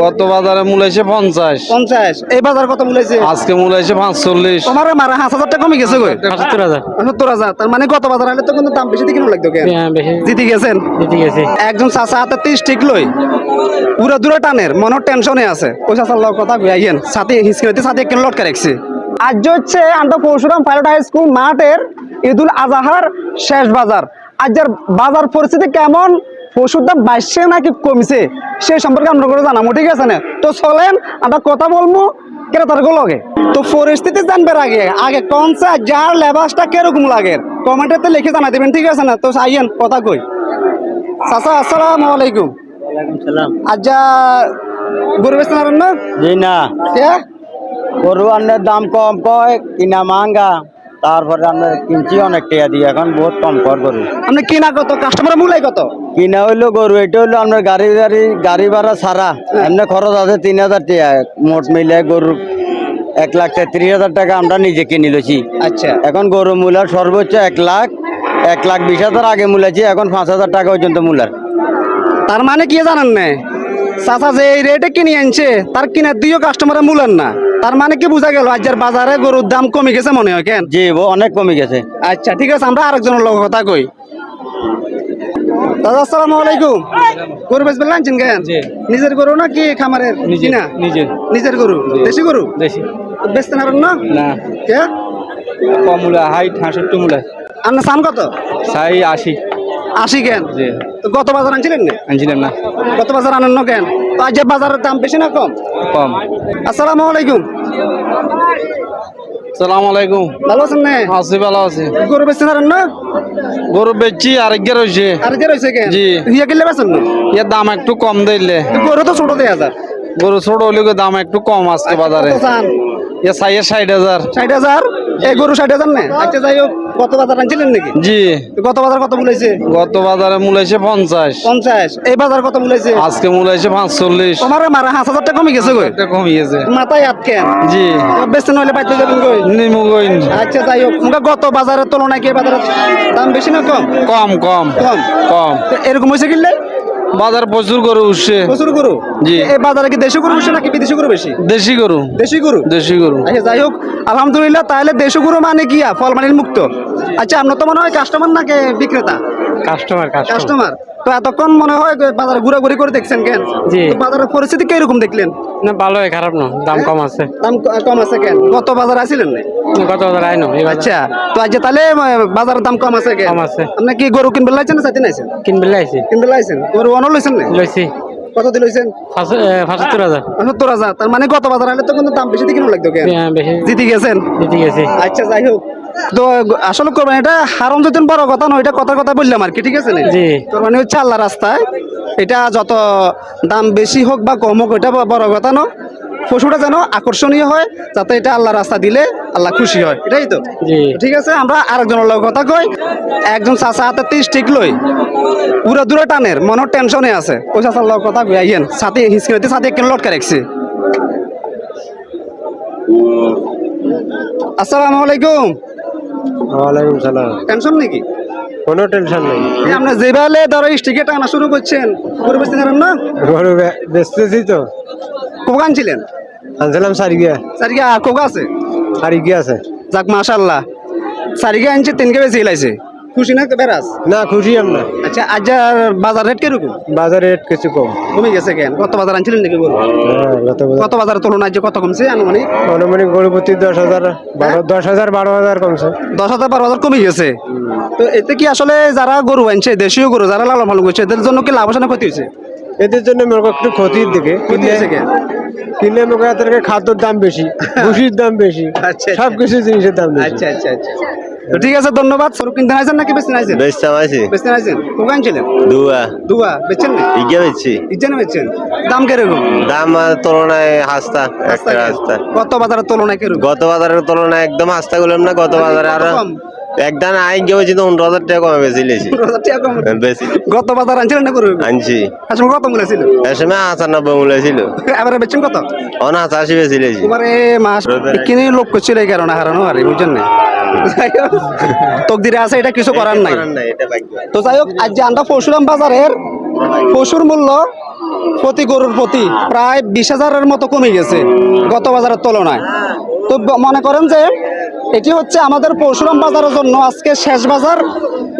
গত বাজারে মূলাইছে পঞ্চাশ। পঞ্চাশ। এই বাজার কত মূলাইছে আজকে মূলাইছে পাঁচচল্লিশ। তোমার মারা হাঁস হাজার টাকা কমে গেছে গো। সত্তর হাজার। সত্তর হাজার। তার মানে গত বাজার হলে তো কিন্তু দাম বেশি দিকে লাগতো কেন? হ্যাঁ, জিতে গেছেন? দিতে গেছি। একজন চাচা হাতে তিরিশ ঠিক লই পুরো দূরে টানের মনের টেনশনে আছে। ওই চাচার লগ কথা গুয়াইয়েন সাথে হিসকিনতে সাথে কেন লটকা রাখছে। আজ হচ্ছে আন্টা পরশুরাম পাইলট হাই স্কুল মাঠের ঈদুল আজহার শেষ বাজার। আজকের বাজার পরিস্থিতি কেমন? পশুর দাম বাড়ছে নাকি কমছে সেই সম্পর্কে আমরা করে জানাব ঠিক আছে না? তো চলেন আমরা কথা বলব ক্রেতার লগে। তো পরিস্থিতি জানবার আগে আগে কনসা যার লেবাসটা কীরকম লাগে? কমেন্টেতে লিখে জানা দেবেন ঠিক আছে না? তো আইয়েন কথা কই। চাচা আসসালামু আলাইকুম। সালাম। আজ্জা গরু বেচতে না? জি না। গরু আন্নের দাম কম কয় কিনা মাঙ্গা তারপরে আমরা কিনছি অনেক টাকা দিয়ে এখন বহুত কম কর গরু। আপনি কিনা কত কাস্টমার মূলাই কত? কিনা হইল গরু এটা হইল আপনার গাড়ি গাড়ি গাড়ি ভাড়া ছাড়া। এমনি খরচ আছে তিন হাজার টাকা মোট মিলে গরু এক লাখ তেত্রিশ হাজার টাকা আমরা নিজে কিনে লছি আচ্ছা। এখন গরু মূলার সর্বোচ্চ এক লাখ এক লাখ বিশ হাজার আগে মূলাছি এখন পাঁচ হাজার টাকা পর্যন্ত মূলার। তার মানে কি জানেন না? চাচা যে এই রেটে কিনে আনছে তার কিনার দিয়েও কাস্টমার মূলার না। তার মানে কি বোঝা গেল আজকের বাজারে গরুর দাম কমে গেছে মনে হয় কেন? জি অনেক কমে গেছে। আচ্ছা ঠিক আছে আমরা আরেকজনের লোক কথা কই। দাদা আসসালামু আলাইকুম। গরু বেচবেন লাইনছেন কেন? নিজের গরু না কি খামারের কিনা? নিজে নিজের গরু? দেশি গরু? দেশি। বেচতে না? না। কে? কম মূলা হাইট হাঁসট্টি মূলা আপনার সান কত? সাই আশি। আশি কেন? জি। গত বাজার আনছিলেন না? আনছিলাম না। গত বাজার আনেন না কেন? আজ বাজারের দাম বেশি না কম? কম। আসসালামু আলাইকুম। সালাম আলাইকুম। ভালো আছেন না? আছি ভালো আছি। গরু বেচতে পারেন না? গরু বেচছি আরেকগে রয়েছে রয়েছে কেন জি। কিনলে বেচেন না? ইয়া দাম একটু কম দিলে। গরু তো ছোট দেয়া গরু ছোট হলে দাম একটু কম আজকে বাজারে। এ সাইয়ের ষাট হাজার। ষাট হাজার? এই গরু ষাট হাজার না? আচ্ছা যাই হোক। গত বাজার আনছিলেন নাকি? জি। গত বাজার কত বলেছে গত বাজারে মূলাইছে পঞ্চাশ। পঞ্চাশ। এই বাজার কত বলেছে আজকে মূলাইছে পাঁচচল্লিশ। তোমার মারা হাঁস হাজারটা কমে গেছে গো কমে গেছে। মাথায় আটকেন জি। বেচতে নইলে পাইতে যাবেন কই? নিমু গইন আচ্ছা যাই হোক। মুখা গত বাজারের তুলনায় কি বাজারের দাম বেশি না কম? কম কম কম। কম। এরকম হয়েছে কিনলে? বাজার প্রচুর গরু উঠছে। প্রচুর গরু? জি। এই বাজারে কি দেশি গরু উঠছে নাকি বিদেশি গরু বেশি? দেশি গরু। দেশি গরু? দেশি গরু। আচ্ছা যাই হোক আলহামদুলিল্লাহ তাহলে দেশি গরু মানে কি ফল মানে মুক্ত? আচ্ছা আপনার তো মনে হয় কাস্টমার নাকি বিক্রেতা? কাস্টমার কাস্টমার তো এতক্ষণ মনে হয় বাজার বাজারে ঘুরাঘুরি করে দেখছেন কেন? জি। বাজারের পরিস্থিতি কীরকম দেখলেন? না ভালো খারাপ না দাম কম আছে। দাম কম আছে কেন? গত বাজার আসিলেন না? কত হাজার আইনো আচ্ছা তো আজ তাহলে বাজারের দাম কম আছে কেন? কম আছে। আপনি কি গরু কিনবে লাইছেন না সাথে নাইছেন? কিনবে লাইছি। কিনবে লাইছেন? গরু অন লইছেন না? লইছি। কত পঁচাত্তর হাজার। হাজার। তার মানে গত বাজার হলে তো কিন্তু দাম বেশি দিকে লাগতো কেন? হ্যাঁ, জিতে গেছেন? গেছি। আচ্ছা যাই হোক। তো আসলে করবেন এটা হারম যতদিন বড় কথা নয় এটা কথার কথা বললাম আর কি ঠিক আছে জি। মানে হচ্ছে আল্লাহ রাস্তায় এটা যত দাম বেশি হোক বা কম হোক এটা বড় কথা নয়। পশুটা যেন আকর্ষণীয় হয় যাতে এটা আল্লাহ রাস্তা দিলে আল্লাহ খুশি হয়। এটাই তো। ঠিক আছে আমরা আরেকজনের লোক কথা কই। একজন চাচা হাতে তিরিশ ঠিক লই পুরো দূরে টানের মনের টেনশনে আছে। ওই চাচার লোক কথা গুয়াইয়েন সাথে হিসকিনতে সাথে কেন লটকা রাখছে। আসসালামু আলাইকুম। ওয়ালাইকুম সালাম। টেনশন নাকি? কোনো টেনশন নেই। আপনি যেভাবে ধরো স্টিকে টানা শুরু করছেন গরু বেচতে পারেন না? গরু বেচতেছি তো। কোকা আনছিলেন? আনছিলাম সারিগিয়া। সারিকা কোকা আছে? সারিগিয়া আছে। যাক মাশাল্লাহ সারিকা আনছে তিনকে বেশি লাইছে খুশি না বেরাস না খুশি আমরা আচ্ছা আজ বাজার রেট কীরকম? বাজার রেট কিছু কম। কমে গেছে কেন? কত বাজার আনছিলেন নাকি গরু? হ্যাঁ কত বাজার? তুলনায় যে কত কমছে আনুমানিক? অনুমানিক গরু প্রতি দশ হাজার বারো দশ হাজার বারো হাজার কমছে। দশ হাজার বারো হাজার কমে গেছে। তো এতে কি আসলে যারা গরু আনছে দেশীয় গরু যারা লালন পালন করছে এদের জন্য কি লাভ আছে না ক্ষতি হয়েছে? এদের জন্য একটু ক্ষতির দিকে। ক্ষতি হয়েছে কেন? কিনলে করো খাদ্যর দাম বেশি ভুষির দাম বেশি আচ্ছা, সব কিছু জিনিসের দাম বেশি। আচ্ছা আচ্ছা আচ্ছা। তো ঠিক আছে ধন্যবাদ। সরু কিনতে নাইছেন নাকি বেশি নাইছেন? বেচতাম আছি বেশি নাইছেন। কোকা আনছিলেন দুয়া। দুয়া বেচছেন না বেচছি। ইজ্জানে বেচছেন। দাম কীরকম? দাম তুলনায় হাস্তা একটা হাস্তা। কত বাজারের তুলনায় কীরকম? গত বাজারের তুলনায় একদম হাস্তা করলাম না গত বাজারে আরও? একদান আই গিয়ে বেছি তো পনেরো হাজার টাকা কমে বেশি লেছি। বেশি গত বাজার আনছিলেন না গরু আনছি। আসলে কত মূল্য ছিল? সময় মূল্য ছিল। এবারে কত? অন আশি বেশি লেছি। তোমার মাস কিনে লোক করছিল এই কারণে হারানো আর বুঝছেন না। তকদিরে আছে এটা কিছু করার নাই। তো যাই হোক আজ যে আমরা পরশুরাম বাজারের পশুর মূল্য প্রতি গরুর প্রতি প্রায় বিশ হাজারের মতো কমে গেছে গত বাজারের তুলনায়। তো মনে করেন যে এটি হচ্ছে আমাদের পরশুরাম বাজারের জন্য আজকে শেষ বাজার।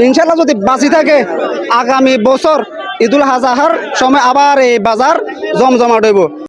ইনশাল্লাহ যদি বাঁচি থাকে আগামী বছর ঈদুল হাজাহার সময় আবার এই বাজার জমজমাট হইব।